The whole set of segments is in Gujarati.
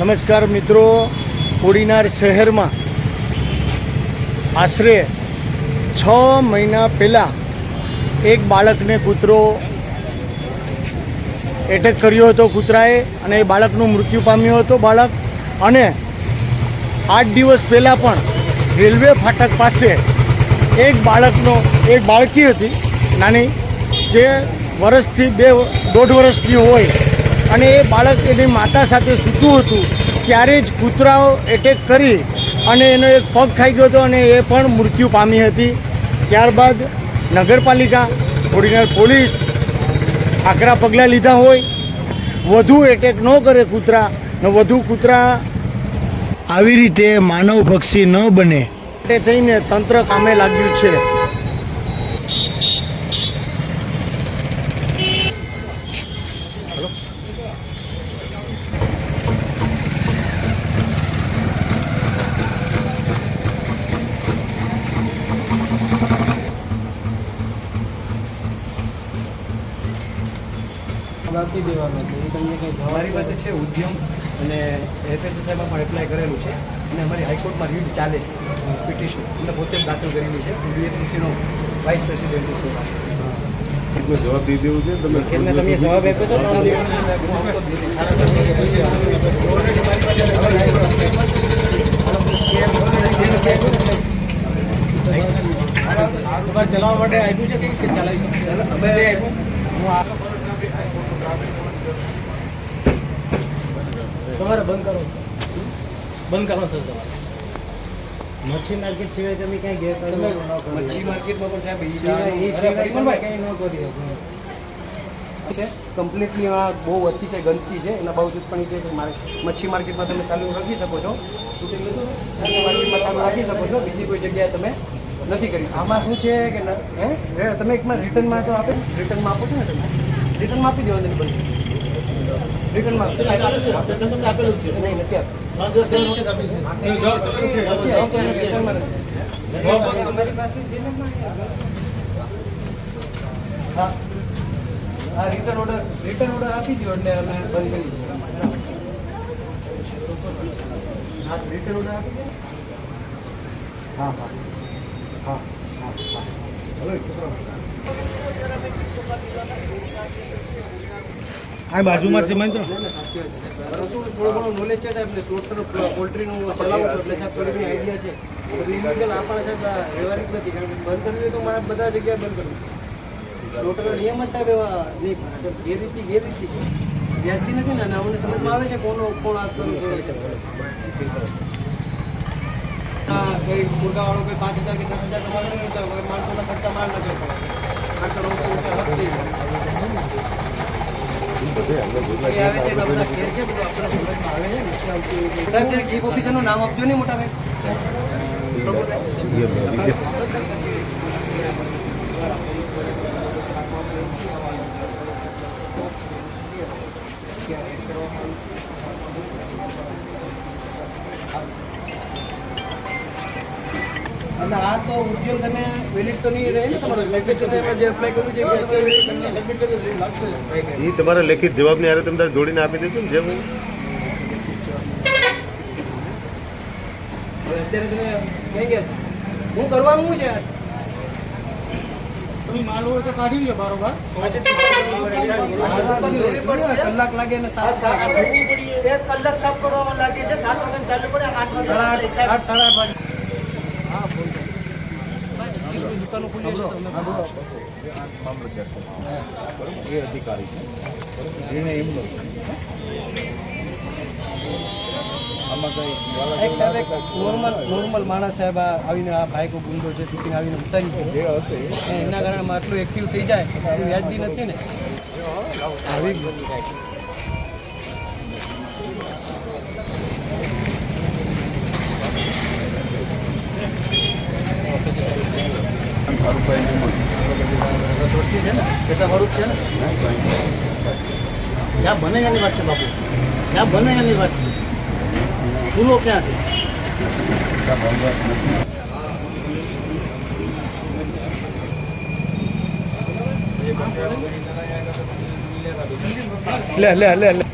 નમસ્કાર મિત્રો, કોડીનાર શહેરમાં આશરે છ મહિના પહેલાં એક બાળકને કૂતરો એટેક કર્યો હતો કૂતરાએ અને એ બાળકનું મૃત્યુ પામ્યો હતો બાળક. અને આઠ દિવસ પહેલાં પણ રેલવે ફાટક પાસે એક બાળકનો, એક બાળકી હતી, નાની, જે વર્ષથી બે, દોઢ વર્ષની હોય. અને એ બાળક એની માતા સાથે સૂતું હતું, ત્યારે જ કૂતરાઓ એટેક કરી અને એનો એક પગ ખાઈ ગયો હતો અને એ પણ મૃત્યુ પામી હતી. ત્યારબાદ નગરપાલિકા ઓર્ડિનર પોલીસ આકરા પગલાં લીધા હોય. વધુ એટેક ન કરે કૂતરા, ને વધુ કૂતરા આવી રીતે માનવ પક્ષી ન બને. એ થઈને તંત્ર કામે લાગ્યું છે. રાખી દેવાનું છે એ તમને કંઈ જવાબ પાસે છે ઉદ્યમ અને એફએસએસઆઈમાં પણ એપ્લાય કરેલું છે અને અમારી હાઈકોર્ટમાં રીડ ચાલે છે. પિટિશન એટલે પોતે જ દાખલ કરેલી છે બીએફસીસીનો વાઇસ પ્રેસિડેન્ટ છું કોઈ જવાબ દઈ દેવું છે તમે એમને તમે જવાબ આપ્યો હતો ત્રણ તમારે ચલાવવા માટે આપ્યું છે કે રીતે ચલાવી શકશો અમે જે આપ્યું હું આ તમારે બંધ કરો બંધ કરો તો તમારે મચ્છી માર્કેટ સિવાય તમે ક્યાંય ગયા ન કરો મચ્છી માર્કેટમાં પણ સાહેબ એ સિવાય ક્યાંય ન કરી શકો. છે? કમ્પ્લીટલી આ બહુ અતિશય ગંદકી છે એના પણ એ છે મારે મચ્છી માર્કેટમાં તમે ચાલુ રાખી શકો છો. મચ્છી માર્કેટમાં ચાલુ રાખી શકો છો બીજી કોઈ જગ્યાએ તમે નથી કરી. આમાં શું છે કે હે? તમે એકમાં રિટર્નમાં તો આપે. રિટર્નમાં આપો છો ને તમે? રિટર્નમાં આપી દેવાની તમે બંધ. રિટર્નમાં નહીં નથી નથી. તમારી પાસે છે ને હા. હા રિટર્ન ઓર્ડર રિટર્ન ઓર્ડર આપી દો એટલે અમે બંધ કરી હા રિટર્ન ઓર્ડર આપી દે હા હા. હા હા હા. હલો છોકરાઓ. આ બાજુમાં છે મહેન્દ્ર કરવી કરવું નિયમ જ સાહેબ એવા વ્યાજબી નથી ને અમને સમજમાં આવે છે કોનો કોણ આ કરું હા કોઈ મુર્ગાવાળો કોઈ પાંચ હજાર કે દસ હજાર કમાતો નહીં માણસોના ખર્ચા માર નથી. સાહેબ જરીક ચીફ ઓફિસરનું નામ આપજો ને મોટા ભાઈ. આ તો ઉદ્યોગ તમે વેલિડ તો નહીં રહે ને તમારો. જે એપ્લાય કર્યું છે એ તમે valid તમને સબમિટ કરી લાગશે. એ તમારા લેખિત જવાબની હારે તમે જોડીને આપી દેજો ને જેમ અત્યારે તમે કઈ ગયા છો? હું કરવાનું શું છે તમે માલ હોય તો કાઢી લો બરોબર. કલાક લાગે ને સાત કલાક સાફ કરવામાં લાગે છે સાત વાગે ચાલુ પડે આઠ સાડા આઠ સાડા આઠ વાગે હા ફોન કરો. ચીકુની દુકાનો ખુલી હશે તો અમે એ અધિકારી છે. એને એમનો નોર્મલ નોર્મલ માણસ સાહેબ આવીને આ બાઈકો ગુંડો છે શૂટિંગ આવીને ઉતારી હશે. એના કારણે આટલું એક્ટિવ થઈ જાય એ વ્યાજબી નથી ને? આવી દોસ્તી છે ને કેટલા એની વાત છે બાપુ. ક્યાં બને વાત છે. ફૂલો ક્યાં છે લે લે લે લે.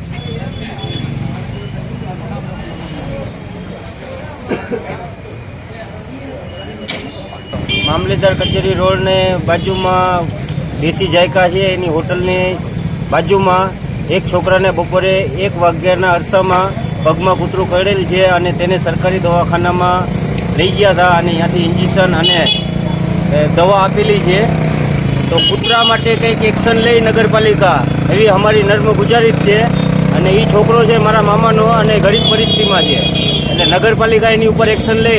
મામલેદાર કચેરી રોડને બાજુમાં દેશી જાયકા છે. એની હોટલની બાજુમાં એક છોકરાને બપોરે એક વાગ્યાના અરસામાં પગમાં કૂતરું કરડેલ છે અને તેને સરકારી દવાખાનામાં લઈ ગયા હતા અને ત્યાંથી ઇન્જેક્શન અને દવા આપેલી છે. તો કૂતરા માટે કંઈક એક્શન લઈ નગરપાલિકા. એવી અમારી નર્મ ગુજારિશ છે અને એ છોકરો છે મારા મામાનો અને ગરીબ પરિસ્થિતિમાં છે. એટલે નગરપાલિકા એની ઉપર એક્શન લે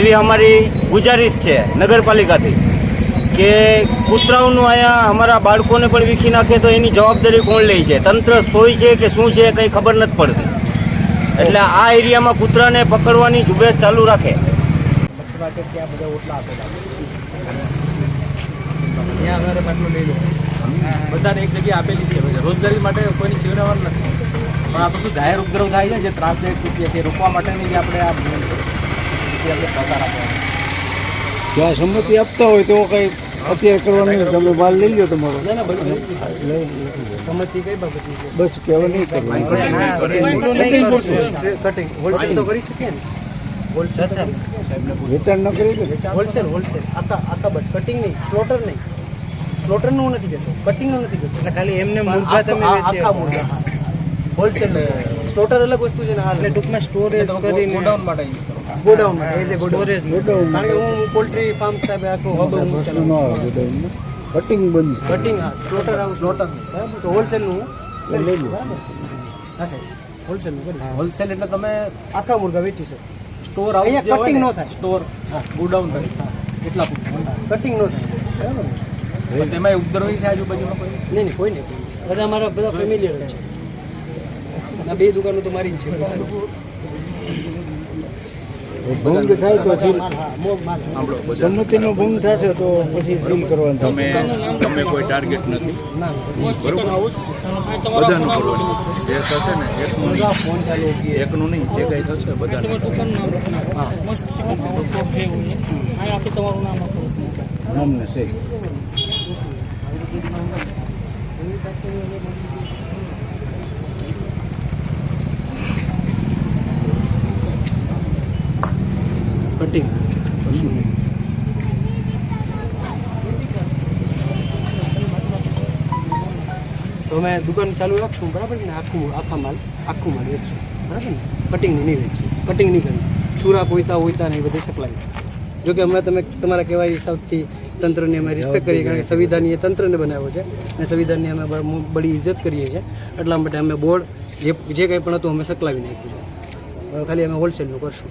એવી અમારી ગુજારિશ છે નગરપાલિકાથી કે કૂતરાઓનું અહીંયા અમારા બાળકોને પણ વીખી નાખે તો એની જવાબદારી કોણ લે છે? તંત્ર સોય છે કે શું છે કંઈ ખબર નથી પડતી. એટલે આ એરિયામાં કૂતરાને પકડવાની ઝુંબેશ ચાલુ રાખે. બધાને એક જગ્યાએ આપેલી છે. રોજગારી માટે કોઈની છીનવણ નથી. પણ આ તો શું જાહેર ઉપગ્રહ થાય છે? જે ત્રાસદાયક કૃત્ય છે રોકવા માટેની જે આપણે આ નિયમ છે એ આપણે સહકાર આપવાનો જ્યાં સંમતિ આપતા હોય તો કઈ અત્યારે કરવાનું નહીં તમે માલ લઈ લો તમારો. ના ના બધું સંમતિ કઈ બાબતની છે? બસ કહેવા નહીં કરવાનું. કટિંગ હોલસેલ તો કરી શકીએ ને? હોલસેલ તો કરી શકીએ. સાહેબને પૂછો. વેચાણ ન કરી દે? Wholesale wholesale. આખા આખા બસ. કટિંગ નહીં સ્લોટર નહીં. સ્લોટરનું હું નથી કહેતો કટિંગનું નથી કહેતો એટલે ખાલી એમને પણ મુર્ગા તમે આખા- વેચે આખા મુર્ગા હોલસેલ સ્લોટર અલગ વસ્તુ છે ને આ એટલે ટૂંકમાં સ્ટોરેજ કરીને ગોડાઉન માટે યુઝ કરો ગોડાઉન માટે એઝ એ ગોડાઉન ગોડાઉન કારણ કે હું પોલ્ટ્રી ફાર્મ સાહેબ આખું હબ હું પ્રશ્ન ચલાવું ન આવે ગોડાઉનમાં કટિંગ બંધ કટિંગ હા સ્લોટર હાઉસ સ્લોટર બરાબર તો હોલસેલનું હું લઈ લો. બરાબર હા સાહેબ હોલસેલનું કરી હોલસેલ એટલે તમે આખા મુર્ગા વેચી શકો સ્ટોર હાઉસ અહીંયા જે હોય cutting ને, ન થાય. સ્ટોર ગોડાઉન થાય એટલા પૂરતું કટિંગ ન થાય બરાબર ને? પણ તેમાં ઉપદ્રવ નહીં થાય આજુબાજુમાં કોઈ નહીં નહીં કોઈ નહીં કોઈ નહીં. બધા મારા બધા ફેમિલિયર જ છે આ બે દુકાનો તો મારી જ છે. ભંગ થાય તો સીલ હા, સંમતિનો ભંગ થશે તો પછી સીલ કરવાનું તમે તમે કોઈ ટાર્ગેટ નથી? બરોબર? બધાનું કરવાનું જે થશે ને? એકનું બધા ફોન ચાલુ નહીં એકનું નહીં જે કંઈ થશે બધાનું નામ ને છે. કટિંગ તો અમે દુકાન ચાલુ રાખશું બરાબર ને? આખું આખા માલ આખું માલ વેચશું બરાબર ને? કટિંગની નહીં વેચશું કટિંગ નહીં કરી છુરા કોઈતા હોઈતા નહીં બધે સકલાવીશું જો કે અમે તમે તમારા કહેવાય હિસાબથી તંત્રને અમે રિસ્પેક્ટ કરીએ કારણ કે સંવિધાનીય તંત્રને બનાવ્યો છે અને સંવિધાનની અમે બળી બડી ઇજ્જત કરીએ છીએ. એટલા માટે અમે બોર્ડ જે જે કંઈ પણ હતું અમે સકલાવી નાખ્યું છે. ખાલી અમે હોલસેલનું કરશું.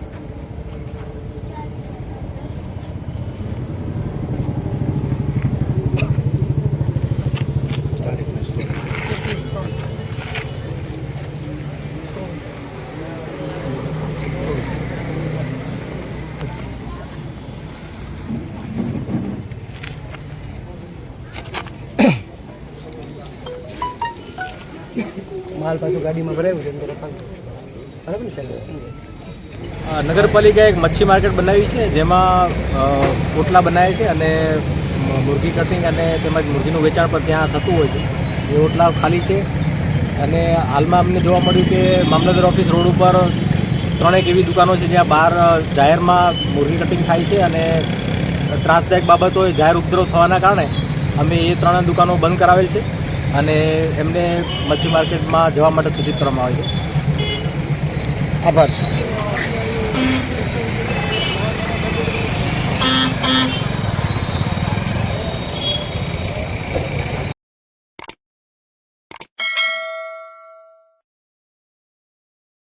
માલ પાછું ગાડીમાં ભરાયું છે બરાબર ને સાહેબ? અ, નગરપાલિકાએ એક મચ્છી માર્કેટ બનાવી છે જેમાં પોટલા બનાવે છે અને મુરગી કટિંગ અને તેમજ મુરગીનું વેચાણ પણ ત્યાં થતું હોય છે. એ ઓટલા ખાલી છે અને હાલમાં અમને જોવા મળ્યું કે મામલતદાર ઓફિસ રોડ ઉપર ત્રણેક એવી દુકાનો છે જ્યાં બહાર જાહેરમાં મુરગી કટિંગ થાય છે અને ત્રાસદાયક બાબતો જાહેર ઉપદ્રવ થવાના કારણે અમે એ ત્રણ દુકાનો બંધ કરાવેલ છે. અને એમને મચ્છી માર્કેટમાં જવા માટે સૂચિત કરવામાં આવે છે. આભાર.